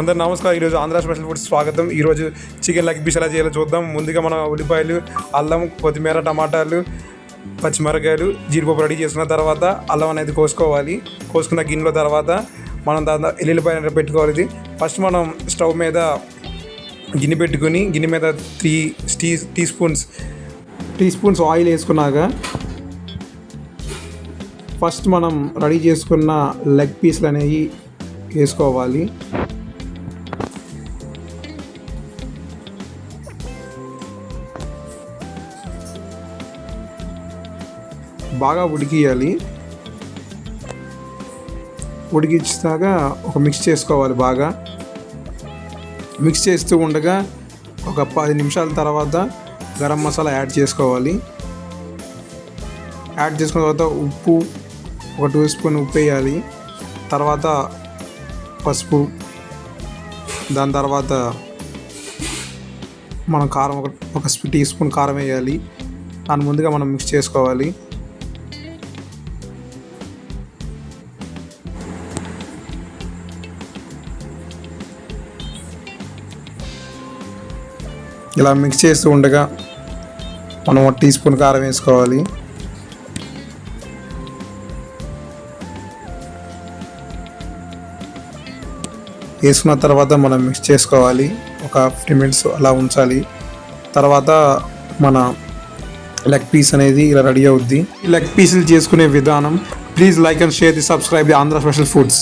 అందరు నమస్కారం. ఈరోజు ఆంధ్ర స్పెషల్ ఫుడ్ స్వాగతం. ఈరోజు చికెన్ లెగ్ పీస్ ఎలా చేయాలో చూద్దాం. ముందుగా మనం ఉల్లిపాయలు అల్లం కొత్తిమీర టమాటాలు పచ్చిమిరకాయలు జీడిపప్పు రెడీ చేసుకున్న తర్వాత అల్లం అనేది కోసుకోవాలి. కోసుకున్న గిన్నెలో తర్వాత మనం దాని ఎల్లుల్లిపాయలు పెట్టుకోవాలి. ఇది ఫస్ట్ మనం స్టవ్ మీద గిన్నె పెట్టుకుని గిన్నె మీద three tea teaspoons teaspoons oil వేసుకున్నాక ఫస్ట్ మనం రెడీ చేసుకున్న లెగ్ పీస్లు అనేవి వేసుకోవాలి. బాగా ఉడికియాలి. ఉడికించాక ఒక మిక్స్ చేసుకోవాలి బాగా. మిక్స్ చేస్తూ ఉండగా ఒక పది నిమిషాల తర్వాత గరం మసాలా యాడ్ చేసుకోవాలి. యాడ్ చేసుకున్న తర్వాత ఉప్పు ఒక టూ స్పూన్ ఉప్పు వేయాలి. తర్వాత పసుపు. దాని తర్వాత మనం కారం ఒక ఒక టీ స్పూన్ కారం వేయాలి. దాని ముందుగా మనం మిక్స్ చేసుకోవాలి. ఇలా మిక్స్ చేస్తూ ఉండగా మనం ఒక టీ స్పూన్ కారం వేసుకోవాలి. వేసుకున్న తర్వాత మనం మిక్స్ చేసుకోవాలి. ఒక ఫిఫ్టీ మినిట్స్ అలా ఉంచాలి. తర్వాత మన లెగ్ పీస్ అనేది ఇలా రెడీ అవుద్ది. లెగ్ పీసులు చేసుకునే విధానం please like and share the subscribe the Andhra special foods